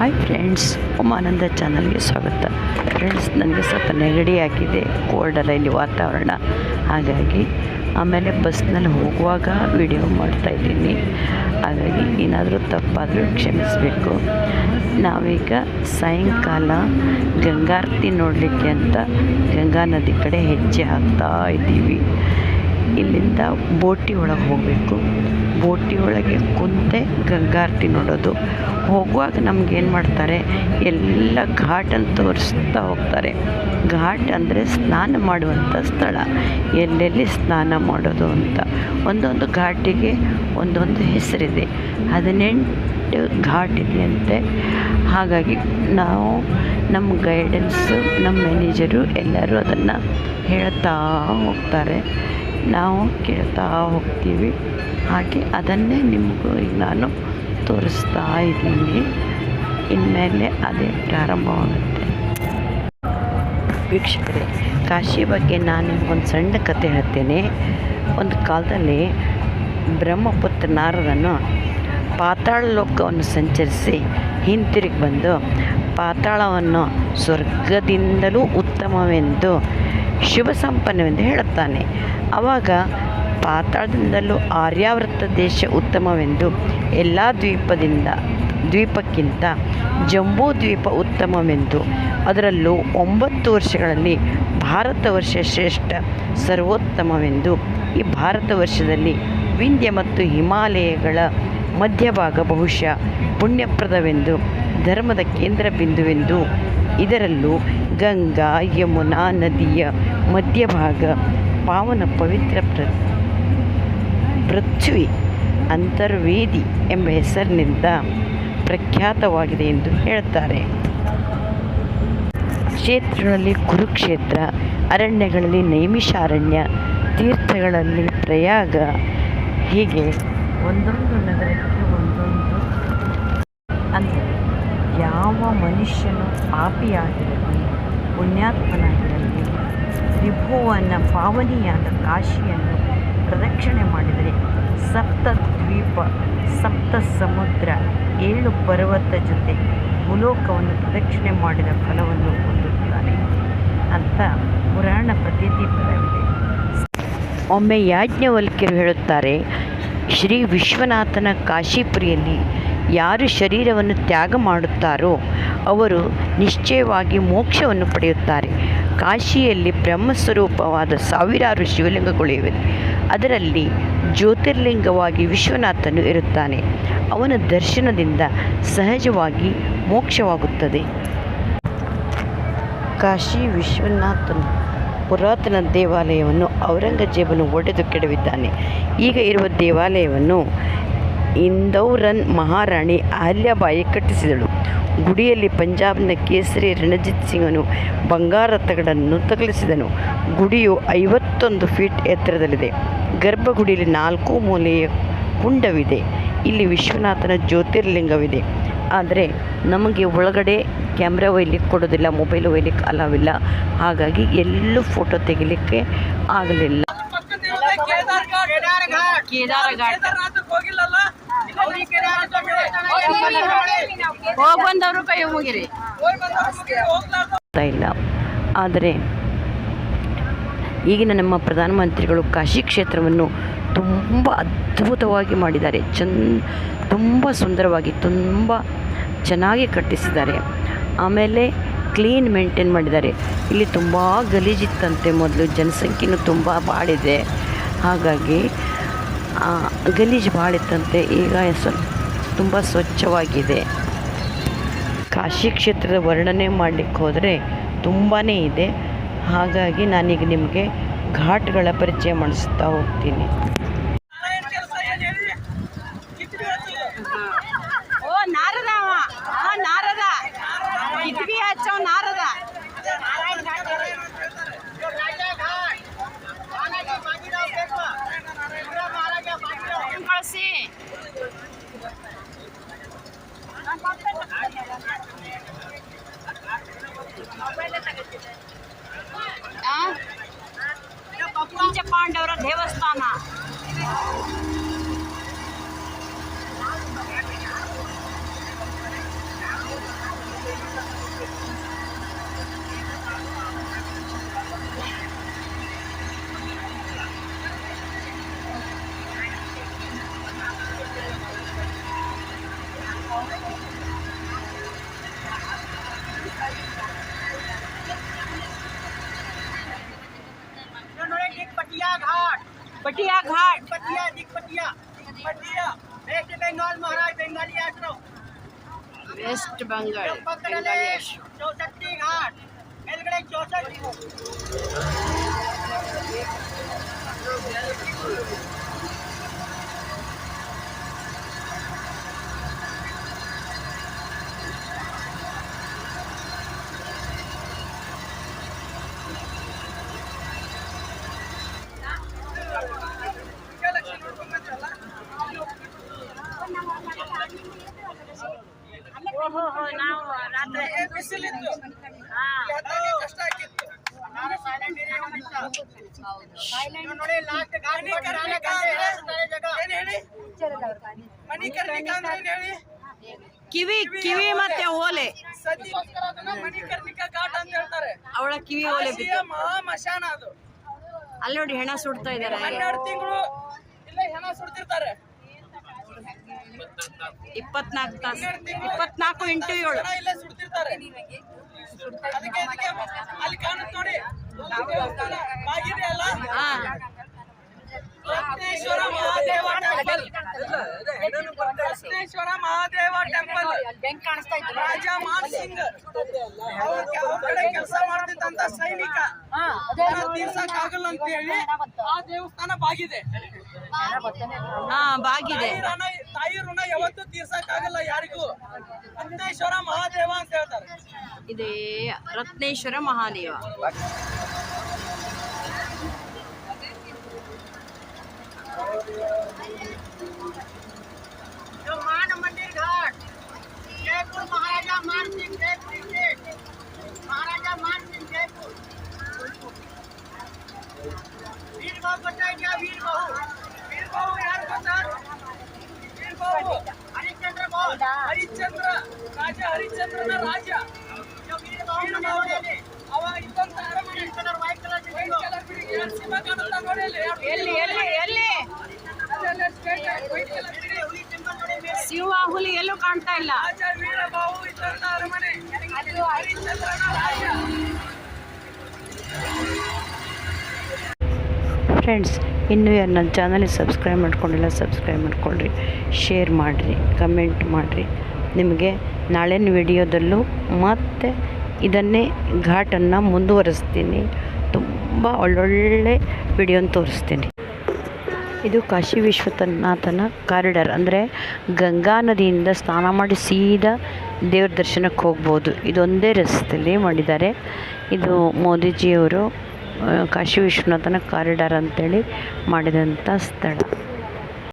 Hi friends Umananda ಚಾನಲ್ಗೆ ಸ್ವಾಗತ. Friends ನನಗೆ ಸ್ವಲ್ಪ ನೆಗಡಿ ಆಗಿದೆ ಕೋಲ್ಡಲ್ಲ ಇಲ್ಲಿ ವಾತಾವರಣ. ಹಾಗಾಗಿ ಆಮೇಲೆ ಬಸ್ನಲ್ಲಿ ಹೋಗುವಾಗ ವಿಡಿಯೋ ಮಾಡ್ತಾಯಿದ್ದೀನಿ ಹಾಗಾಗಿ ಏನಾದರೂ ತಪ್ಪಾದರೂ ಕ್ಷಮಿಸಬೇಕು. ನಾವೀಗ ಸಾಯಂಕಾಲ ಗಂಗಾರತಿ ನೋಡಲಿಕ್ಕೆ ಅಂತ ಗಂಗಾ ನದಿ ಕಡೆ ಹೆಜ್ಜೆ ಹಾಕ್ತಾ ಇದ್ದೀವಿ. ಇಲ್ಲಿಂದ ಬೋಟಿ ಒಳಗೆ ಹೋಗಬೇಕು. ಬೋಟಿ ಒಳಗೆ ಕುಂತೆ ಗಂಗಾರತಿ ನೋಡೋದು. ಹೋಗುವಾಗ ನಮ್ಗೇನು ಮಾಡ್ತಾರೆ? ಎಲ್ಲ ಘಾಟನ್ನು ತೋರಿಸ್ತಾ ಹೋಗ್ತಾರೆ. ಘಾಟ್ ಅಂದರೆ ಸ್ನಾನ ಮಾಡುವಂಥ ಸ್ಥಳ. ಎಲ್ಲೆಲ್ಲಿ ಸ್ನಾನ ಮಾಡೋದು ಅಂತ. ಒಂದೊಂದು ಘಾಟಿಗೆ ಒಂದೊಂದು ಹೆಸರಿದೆ. ಹದಿನೆಂಟು ಘಾಟ್ ಇದೆಯಂತೆ. ಹಾಗಾಗಿ ನಾವು ನಮ್ಮ ಗೈಡೆನ್ಸು ನಮ್ಮ ಮ್ಯಾನೇಜರು ಎಲ್ಲರೂ ಅದನ್ನು ಹೇಳ್ತಾ ಹೋಗ್ತಾರೆ. ನಾವು ಕೇಳ್ತಾ ಹೋಗ್ತೀವಿ. ಹಾಗೆ ಅದನ್ನೇ ನಿಮಗೂ ಈಗ ನಾನು ತೋರಿಸ್ತಾ ಇದ್ದೀನಿ. ಇನ್ಮೇಲೆ ಅದೇ ಪ್ರಾರಂಭವಾಗುತ್ತೆ. ವೀಕ್ಷಕರೇ, ಕಾಶಿ ಬಗ್ಗೆ ನಾನು ಒಂದು ಸಣ್ಣ ಕತೆ ಹೇಳ್ತೇನೆ. ಒಂದು ಕಾಲದಲ್ಲಿ ಬ್ರಹ್ಮಪುತ್ರ ನಾರದನು ಪಾತಾಳ ಲೋಕವನ್ನು ಸಂಚರಿಸಿ ಹಿಂತಿರುಗಿ ಬಂದು ಪಾತಾಳವನ್ನು ಸ್ವರ್ಗದಿಂದಲೂ ಉತ್ತಮವೆಂದು ಶುಭ ಸಂಪನ್ನವೆಂದು ಹೇಳುತ್ತಾನೆ. ಆವಾಗ ಪಾತಾಳದಿಂದಲೂ ಆರ್ಯಾವೃತ ದೇಶ ಉತ್ತಮವೆಂದು ಎಲ್ಲ ದ್ವೀಪದಿಂದ, ದ್ವೀಪಕ್ಕಿಂತ ಜಂಬೂ ದ್ವೀಪ ಉತ್ತಮವೆಂದು. ಅದರಲ್ಲೂ ಒಂಬತ್ತು ವರ್ಷಗಳಲ್ಲಿ ಭಾರತ ವರ್ಷ ಶ್ರೇಷ್ಠ ಸರ್ವೋತ್ತಮವೆಂದು. ಈ ಭಾರತ ವರ್ಷದಲ್ಲಿ ವಿಂಧ್ಯ ಮತ್ತು ಹಿಮಾಲಯಗಳ ಮಧ್ಯಭಾಗ ಬಹುಶಃ ಪುಣ್ಯಪ್ರದವೆಂದು, ಧರ್ಮದ ಕೇಂದ್ರ ಬಿಂದುವೆಂದು. ಇದರಲ್ಲೂ ಗಂಗಾ, ಯಮುನಾ ನದಿಯ ಮಧ್ಯಭಾಗ ಪಾವನ ಪವಿತ್ರ ಪ್ರ, ಪೃಥ್ವಿ, ಅಂತರ್ವೇದಿ ಎಂಬ ಹೆಸರಿನಿಂದ ಪ್ರಖ್ಯಾತವಾಗಿದೆ ಎಂದು ಹೇಳುತ್ತಾರೆ ಕ್ಷೇತ್ರಗಳಲ್ಲಿ ಕುರುಕ್ಷೇತ್ರ, ಅರಣ್ಯಗಳಲ್ಲಿ ನೈಮಿಷಾರಣ್ಯ, ತೀರ್ಥಗಳಲ್ಲಿ ಪ್ರಯಾಗ, ಹೀಗೆ ಒಂದೊಂದು ನಗರಕ್ಕೆ ಒಂದೊಂದು. ಅಂದರೆ ಯಾವ ಮನುಷ್ಯನು ಪಾಪಿಯಾಗಿರಲಿ, ಪುಣ್ಯಾತ್ಮನಾಗಿರಲಿ ವಿಭುವನ್ನು ಪಾವನಿಯಾದ ಕಾಶಿಯನ್ನು ಪ್ರದಕ್ಷಿಣೆ ಮಾಡಿದರೆ ಸಪ್ತ ದ್ವೀಪ, ಸಪ್ತ ಸಮುದ್ರ, ಏಳು ಪರ್ವತ ಜೊತೆ ಭೂಲೋಕವನ್ನು ಪ್ರದಕ್ಷಿಣೆ ಮಾಡಿದ ಫಲವನ್ನು ಹೊಂದುತ್ತಾನೆ ಅಂತ ಪುರಾಣ ಪ್ರತೀತಿ ಪದವಿದೆ ಒಮ್ಮೆ ಯಾಜ್ಞವಲ್ಕ್ಯರು ಹೇಳುತ್ತಾರೆ ಶ್ರೀ ವಿಶ್ವನಾಥನ ಕಾಶಿಪುರಿಯಲ್ಲಿ ಯಾರು ಶರೀರವನ್ನು ತ್ಯಾಗ ಮಾಡುತ್ತಾರೋ ಅವರು ನಿಶ್ಚಯವಾಗಿ ಮೋಕ್ಷವನ್ನು ಪಡೆಯುತ್ತಾರೆ. ಕಾಶಿಯಲ್ಲಿ ಬ್ರಹ್ಮಸ್ವರೂಪವಾದ ಸಾವಿರಾರು ಶಿವಲಿಂಗಗಳಿವೆ. ಅದರಲ್ಲಿ ಜ್ಯೋತಿರ್ಲಿಂಗವಾಗಿ ವಿಶ್ವನಾಥನು ಇರುತ್ತಾನೆ. ಅವನ ದರ್ಶನದಿಂದ ಸಹಜವಾಗಿ ಮೋಕ್ಷವಾಗುತ್ತದೆ. ಕಾಶಿ ವಿಶ್ವನಾಥನು ಪುರಾತನ ದೇವಾಲಯವನ್ನು ಔರಂಗಜೇಬನು ಒಡೆದು ಕೆಡವಿದ್ದಾನೆ. ಈಗ ಇರುವ ದೇವಾಲಯವನ್ನು ಇಂದೌರನ್ ಮಹಾರಾಣಿ ಅಹಲ್ಯಾಬಾಯಿ ಕಟ್ಟಿಸಿದಳು. ಗುಡಿಯಲ್ಲಿ ಪಂಜಾಬ್ನ ಕೇಸರಿ ರಣಜಿತ್ ಸಿಂಗನು ಬಂಗಾರ ತಗಡನ್ನು ತಗಲಿಸಿದನು. ಗುಡಿಯು ಐವತ್ತೊಂದು ಫೀಟ್ ಎತ್ತರದಲ್ಲಿದೆ. ಗರ್ಭಗುಡಿಯಲ್ಲಿ ನಾಲ್ಕು ಮೂಲೆಯ ಕುಂಡವಿದೆ. ಇಲ್ಲಿ ವಿಶ್ವನಾಥನ ಜ್ಯೋತಿರ್ಲಿಂಗವಿದೆ. ಆದರೆ ನಮಗೆ ಒಳಗಡೆ ಕ್ಯಾಮ್ರಾ ಒಯ್ಲಿಕ್ಕೆ ಕೊಡೋದಿಲ್ಲ, ಮೊಬೈಲ್ ಒಯ್ಲಿಕ್ಕೆ ಅಲಾವಿಲ್ಲ. ಹಾಗಾಗಿ ಎಲ್ಲೂ ಫೋಟೋ ತೆಗಿಲಿಕ್ಕೆ ಆಗಲಿಲ್ಲ. ಇಲ್ಲ. ಆದರೆ ಈಗಿನ ನಮ್ಮ ಪ್ರಧಾನಮಂತ್ರಿಗಳು ಕಾಶಿ ಕ್ಷೇತ್ರವನ್ನು ತುಂಬ ಅದ್ಭುತವಾಗಿ ಮಾಡಿದ್ದಾರೆ. ಚೆನ್, ತುಂಬ ಸುಂದರವಾಗಿ, ತುಂಬ ಚೆನ್ನಾಗಿ ಕಟ್ಟಿಸಿದ್ದಾರೆ. ಆಮೇಲೆ ಕ್ಲೀನ್ ಮೇಂಟೈನ್ ಮಾಡಿದ್ದಾರೆ. ಇಲ್ಲಿ ತುಂಬ ಗಲೀಜಿತ್ತಂತೆ ಮೊದಲು, ಜನಸಂಖ್ಯೆನೂ ತುಂಬ ಬಾಳಿದೆ. ಹಾಗಾಗಿ ಗಲೀಜು ಬಾಳಿತ್ತಂತೆ, ಈಗ ಸ್ವಲ್ಪ ತುಂಬ ಸ್ವಚ್ಛವಾಗಿದೆ. ಕಾಶಿ ಕ್ಷೇತ್ರದ ವರ್ಣನೆ ಮಾಡಲಿಕ್ಕೆ ಹೋದರೆ ತುಂಬಾ ಇದೆ. ಹಾಗಾಗಿ ನಾನೀಗ ನಿಮಗೆ ಘಾಟ್ಗಳ ಪರಿಚಯ ಮಾಡಿಸ್ತಾ ಹೋಗ್ತೀನಿ. पांडवरा देवस्थाना पटिया घाट। पटिया वेस्ट बंगाल महाराज बंगाली आश्रम। वेस्ट बंगाल चौसठी घाट। मेलगड़े चौसठ। ಕಿವಿ ಕಿವಿ ಮತ್ತೆ ಓಲೆ. ಅವಳ ಕಿವಿ ಓಲೆ ಮಹಾಮಶಾನ ಮಹಾ ಮಶಾನ ಅದು ಅಲ್ಲಿ ನೋಡಿ ಹೆಣ ಸುಡ್ತಾ ಇದಾರೆ ಹನ್ನೆರಡು ತಿಂಗಳು ತಾಸು ಇಂಟು ಏಳು. ಸುಡ್ತಿರ್ತಾರೆ. ಅಲ್ಲಿ ಕಾಣುತ್ತೆ ದೇವಸ್ಥಾನ ಬಾಗಿದೆ ಅಲ್ಲ ಹಾ ರತ್ನೇಶ್ವರ ಮಹಾದೇವ ಟೆಂಪಲ್ ಬೆಂಕ್ ಕಾಣಿಸ್ತಾ ಇತ್ತು ರಾಜ ಮಾನ್ ಸಿಂಗ್ ಅವ್ರ ಕಡೆ ಕೆಲಸ ಮಾಡ್ತಿದ್ದಂತ ಸೈನಿಕ ತೀರ್ಸಕ್ ಆಗಲ್ಲ ಅಂತ ಹೇಳಿ ಆ ದೇವಸ್ಥಾನ ಬಾಗಿದೆ ಹಾ ಬಾಗಿದೆ ತಾಯಿ ಋಣ ತಾಯಿ ಋಣ ಯಾವತ್ತೂ ತೀರ್ಸಕ್ ಆಗಲ್ಲ ಯಾರಿಗೂ ರತ್ನೇಶ್ವರ ಮಹಾದೇವ ಅಂತ ಹೇಳ್ತಾರೆ ಇದೇ ರತ್ನೇಶ್ವರ ಮಹಾದೇವ ಬಾಬು ಯಾರು ಅವ ಅರಮನೆ ನೋಡಿ ಹುಲಿ ಎಲ್ಲೂ ಕಾಣ್ತಾ ಇಲ್ಲ. ವೀರಬಾಬು ಅರಮನೆ. ರಾಜ ಫ್ರೆಂಡ್ಸ್ ಇನ್ನೂ ಯಾರು ನನ್ನ ಚಾನಲಿಗೆ ಸಬ್ಸ್ಕ್ರೈಬ್ ಮಾಡ್ಕೊಂಡಿಲ್ಲ ಸಬ್ಸ್ಕ್ರೈಬ್ ಮಾಡ್ಕೊಳ್ರಿ. ಶೇರ್ ಮಾಡಿರಿ ಕಮೆಂಟ್ ಮಾಡಿರಿ. ನಿಮಗೆ ನಾಳಿನ ವಿಡಿಯೋದಲ್ಲೂ ಮತ್ತೆ ಇದನ್ನೇ ಘಾಟನ್ನು ಮುಂದುವರಿಸ್ತೀನಿ. ತುಂಬ ಒಳ್ಳೊಳ್ಳೆ ವಿಡಿಯೋನ ತೋರಿಸ್ತೀನಿ. ಇದು ಕಾಶಿ ವಿಶ್ವನಾಥನ ಕಾರಿಡಾರ್. ಅಂದರೆ ಗಂಗಾ ನದಿಯಿಂದ ಸ್ನಾನ ಮಾಡಿ ಸೀದಾ ದೇವ್ರ ದರ್ಶನಕ್ಕೆ ಹೋಗ್ಬೋದು. ಇದೊಂದೇ ರಸ್ತೆಯಲ್ಲಿ ಮಾಡಿದ್ದಾರೆ. ಇದು ಮೋದಿಜಿಯವರು ಕಾಶಿ ವಿಶ್ವನಾಥನ ಕಾರಿಡಾರ್ ಅಂತೇಳಿ ಮಾಡಿದಂಥ ಸ್ಥಳ.